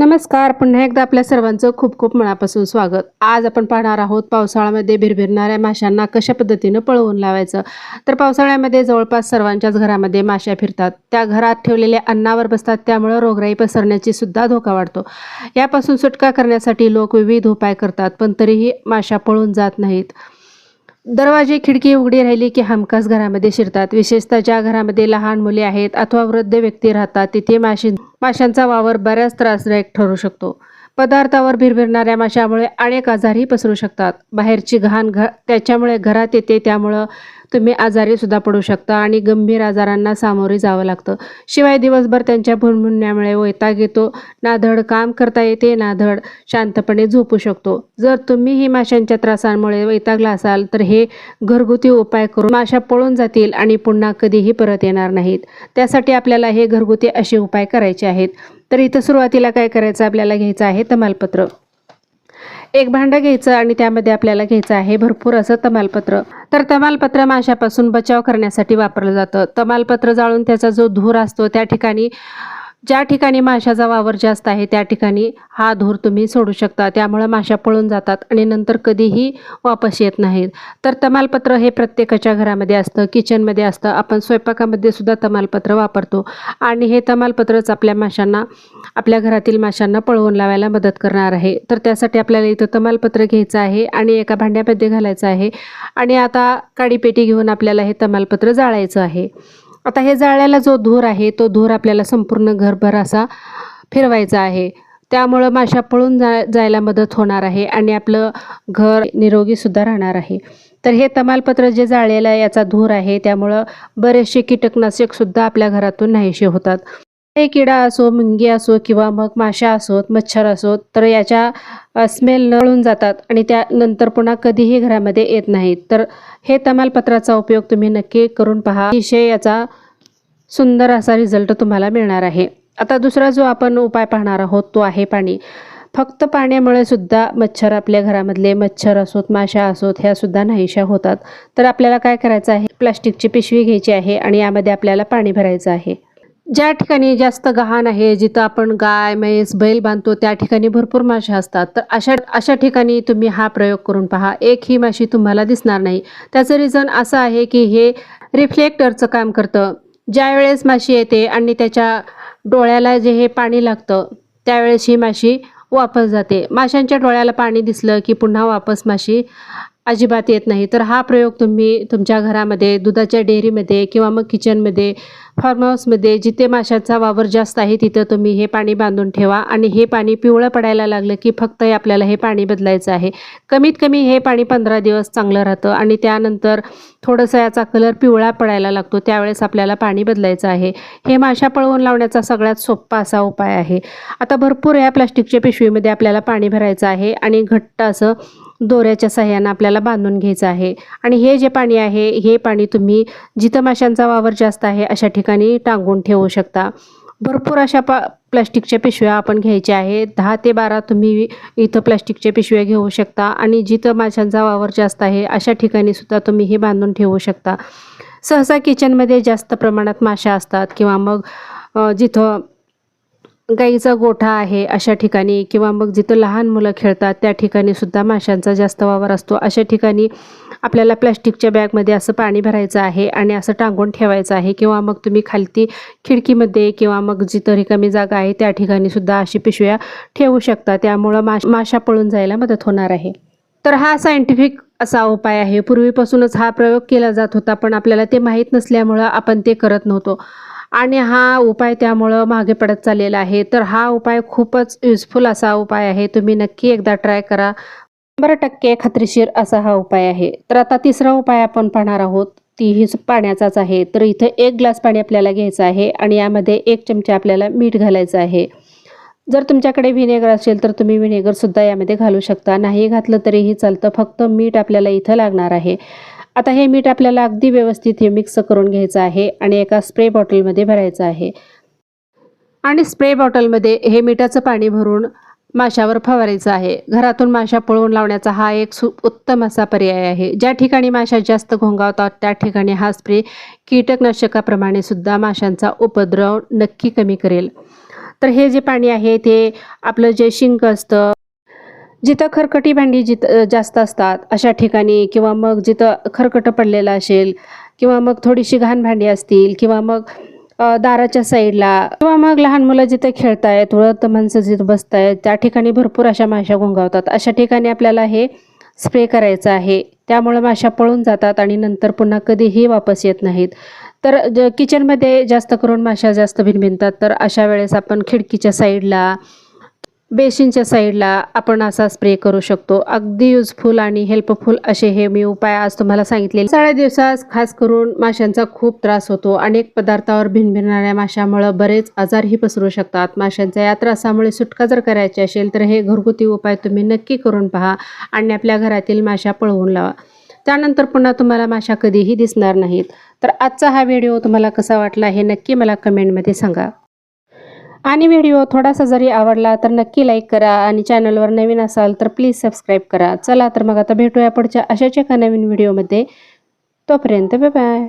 नमस्कार पुन्हा एकदा आपल्या सर्वांचं खूप खूप मनापासून स्वागत. आज आपण पाहणार आहोत पावसाळ्यामध्ये भिरभिरणाऱ्या माशांना कशा पद्धतीनं पळवून लावायचं? तर पावसाळ्यामध्ये जवळपास सर्वांच्याच घरामध्ये माश्या फिरतात. त्या घरात ठेवलेल्या अन्नावर बसतात त्यामुळं रोगराई पसरण्याची सुद्धा धोका वाढतो. यापासून सुटका करण्यासाठी लोक विविध उपाय करतात पण तरीही माशा पळून जात नाहीत. दरवाजे खिडकी उघडी राहिली की हमखास घरामध्ये शिरतात. विशेषतः ज्या घरामध्ये लहान मुले आहेत अथवा वृद्ध व्यक्ती राहतात तिथे माशी माशांचा वावर बऱ्याच त्रासदायक ठरू शकतो. पदार्थावर भिरभिरणाऱ्या माशामुळे अनेक आजारही पसरू शकतात. बाहेरची घाण घ त्याच्यामुळे घरात येते त्यामुळं तुम्ही आजारी सुद्धा पडू शकता आणि गंभीर आजारांना सामोरे जावं लागतं. शिवाय दिवसभर त्यांच्या भुणभुणण्यामुळे वैताग येतो. ना धड काम करता येते ना धड शांतपणे झोपू शकतो. जर तुम्ही ही माशांच्या त्रासांमुळे वैतागला असाल तर हे घरगुती उपाय करून माशा पळून जातील आणि पुन्हा कधीही परत येणार नाहीत. त्यासाठी आपल्याला हे घरगुती असे उपाय करायचे आहेत. तर इथं सुरुवातीला काय करायचं आपल्याला घ्यायचं आहे तमालपत्र. एक भांडं घ्यायचं आणि त्यामध्ये आपल्याला घ्यायचं आहे भरपूर असं तमालपत्र. तर तमालपत्र माशापासून बचाव करण्यासाठी वापरलं जातं. तमालपत्र जाळून त्याचा जो धूर असतो त्या ठिकाणी ज्या ठिकाणी माशाचा वावर जास्त आहे त्या ठिकाणी हा धूर तुम्ही सोडू शकता. त्यामुळं माशा पळून जातात आणि नंतर कधीही वापस येत नाहीत. तर तमालपत्र हे प्रत्येकाच्या घरामध्ये असतं किचनमध्ये असतं. आपण स्वयंपाकामध्ये सुद्धा तमालपत्र वापरतो. आणि हे तमालपत्रच आपल्या माशांना आपल्या घरातील माशांना पळवून लावायला मदत करणार आहे. तर त्यासाठी आपल्याला इथं तमालपत्र घ्यायचं आहे आणि एका भांड्यामध्ये घालायचं आहे. आणि आता काडीपेटी घेऊन आपल्याला हे तमालपत्र जाळायचं आहे. आता हे जाळ्याला जो धूर आहे तो धूर आपल्याला संपूर्ण घरभर असा फिरवायचा आहे. त्यामुळं माशा पळून जा जायला मदत होणार आहे आणि आपलं घर निरोगीसुद्धा राहणार आहे. तर हे तमालपत्र जे जाळलेलं आहे याचा धूर आहे त्यामुळं बरेचसे कीटकनाशकसुद्धा आपल्या घरातून नाहीसे होतात. हे किडा असो मुंगी असो किंवा मग माशा असोत मच्छर असोत तर याच्या स्मेल नळून जातात आणि त्यानंतर पुन्हा कधीही घरामध्ये येत नाहीत. तर हे तमालपत्राचा उपयोग तुम्ही नक्की करून पहा. अतिशय याचा सुंदर असा रिझल्ट तुम्हाला मिळणार आहे. आता दुसरा जो आपण उपाय पाहणार आहोत तो आहे पाणी. फक्त पाण्यामुळे सुद्धा मच्छर आपल्या घरामधले मच्छर असोत माशा असोत ह्या सुद्धा नाहीशा होतात. तर आपल्याला काय करायचं आहे? प्लास्टिकची पिशवी घ्यायची आहे आणि यामध्ये आपल्याला पाणी भरायचं आहे. ज्या ठिकाणी जास्त गहाण आहे जिथं आपण गाय म्हैस बैल बांधतो त्या ठिकाणी भरपूर माशा असतात. तर अशा अशा ठिकाणी तुम्ही हा प्रयोग करून पहा. एक ही माशी तुम्हाला दिसणार नाही. त्याचं रिझन असं आहे की हे रिफ्लेक्टरचं काम करतं. ज्यावेळेस माशी येते आणि त्याच्या डोळ्याला जे हे पाणी लागतं त्यावेळेस ही माशी वापस जाते. माशांच्या डोळ्याला पाणी दिसलं की पुन्हा वापस माशी अजिबात येत नाही. तर हा प्रयोग तुम्ही तुमच्या घरामध्ये दुधाच्या डेअरीमध्ये किंवा मग किचनमध्ये फार्म हाऊसमध्ये जिथे माशांचा वावर जास्त आहे तिथं तुम्ही हे पाणी बांधून ठेवा आणि हे पाणी पिवळं पडायला लागलं की फक्त आपल्याला हे पाणी बदलायचं आहे. कमीत कमी हे पाणी पंधरा दिवस चांगलं राहतं आणि त्यानंतर थोडंसं याचा कलर पिवळा पडायला लागतो. त्यावेळेस आपल्याला पाणी बदलायचं आहे. हे माशा पळवून लावण्याचा सगळ्यात सोपा असा उपाय आहे. आता भरपूर ह्या प्लास्टिकच्या पिशवीमध्ये आपल्याला पाणी भरायचं आहे आणि घट्ट असं दोऱ्याच्या सहाय्यानं आपल्याला बांधून घ्यायचं आहे. आणि हे जे पाणी आहे हे पाणी तुम्ही जिथं माशांचा वावर जास्त आहे अशा ठिकाणी टांगून ठेवू शकता. भरपूर अशा पा प्लास्टिकच्या पिशव्या आपण घ्यायच्या आहे दहा ते बारा तुम्ही इथं प्लास्टिकच्या पिशव्या घेऊ शकता. आणि जिथं माशांचा वावर जास्त आहे अशा ठिकाणी सुद्धा तुम्ही हे बांधून ठेवू शकता. सहसा किचनमध्ये जास्त प्रमाणात माशा असतात किंवा मग जिथं गाईचा गोठा आहे अशा ठिकाणी किंवा मग जिथं लहान मुलं खेळतात त्या ठिकाणी सुद्धा माशांचा जास्त वावर असतो. अशा ठिकाणी आपल्याला प्लास्टिकच्या बॅगमध्ये असं पाणी भरायचं आहे आणि असं टांगून ठेवायचं आहे किंवा मग तुम्ही खालती खिडकीमध्ये किंवा मग जिथं रिकामी जागा आहे त्या ठिकाणी सुद्धा अशी पिशव्या ठेवू शकता. त्यामुळं माश माशा पळून जायला मदत होणार आहे. तर हा सायंटिफिक असा उपाय आहे. पूर्वीपासूनच हा प्रयोग केला जात होता पण आपल्याला ते माहीत नसल्यामुळं आपण ते करत नव्हतो. आणि हा उपाय त्यामुळं मागे पडत चाललेला आहे. तर हा उपाय खूपच युजफुल असा उपाय आहे. तुम्ही नक्की एकदा ट्राय करा. शंभर टक्के खात्रीशीर असा हा उपाय आहे. तर आता तिसरा उपाय आपण पाहणार आहोत. तीही पाण्याचाच आहे. तर इथं एक ग्लास पाणी आपल्याला घ्यायचं आहे आणि यामध्ये एक चमचा आपल्याला मीठ घालायचं आहे. जर तुमच्याकडे व्हिनेगर असेल तर तुम्ही व्हिनेगरसुद्धा यामध्ये घालू शकता. नाही घातलं तरीही चालतं. फक्त मीठ आपल्याला इथं लागणार आहे. आता हे मीठ आपल्याला अगदी व्यवस्थित हे मिक्स करून घ्यायचं आहे आणि एका स्प्रे बॉटलमध्ये भरायचं आहे. आणि स्प्रे बॉटलमध्ये हे मिठाचं पाणी भरून माशावर फवारायचं आहे. घरातून माशा पळवून लावण्याचा हा एक सु उत्तम असा पर्याय आहे. ज्या ठिकाणी माशा जास्त घोंगावतात त्या ठिकाणी हा स्प्रे कीटकनाशकाप्रमाणे सुद्धा माशांचा उपद्रव नक्की कमी करेल. तर हे जे पाणी आहे ते आपलं जे शिंक असतं जिथं खरकटी भांडी जिथं जास्त असतात अशा ठिकाणी किंवा मग जिथं खरकटं पडलेलं असेल किंवा मग थोडीशी घाण भांडी असतील किंवा मग दाराच्या साईडला किंवा मग लहान मुलं जिथे खेळतायत वृद्ध माणसं जिथं बसतायत त्या ठिकाणी भरपूर अशा माशा घोंगावतात अशा ठिकाणी आपल्याला हे स्प्रे करायचं आहे. त्यामुळे माशा पळून जातात आणि नंतर पुन्हा कधीही वापस येत नाहीत. तर ज किचनमध्ये जास्त करून माशा जास्त भिनभिनतात. तर अशा वेळेस आपण खिडकीच्या साईडला बेसिनच्या साईडला आपण असा स्प्रे करू शकतो. अगदी युजफुल आणि हेल्पफुल असे हे मी उपाय आज तुम्हाला सांगितले साडे दिवसात खास करून माशांचा खूप त्रास होतो. अनेक पदार्थावर भिनभिनणाऱ्या माशामुळे बरेच आजारही पसरू शकतात. माशांच्या या त्रासामुळे सुटका जर करायची असेल तर हे घरगुती उपाय तुम्ही नक्की करून पहा आणि आपल्या घरातील माशा पळवून लावा. त्यानंतर पुन्हा तुम्हाला माशा कधीही दिसणार नाहीत. तर आजचा हा व्हिडिओ तुम्हाला कसा वाटला हे नक्की मला कमेंटमध्ये सांगा. आणि व्हिडिओ थोडासा जरी आवडला तर नक्की लाईक करा आणि चॅनलवर नवीन असाल तर प्लीज सबस्क्राईब करा. चला तर मग आता भेटूया पुढच्या अशाच एका नवीन व्हिडिओमध्ये तोपर्यंत बाय बाय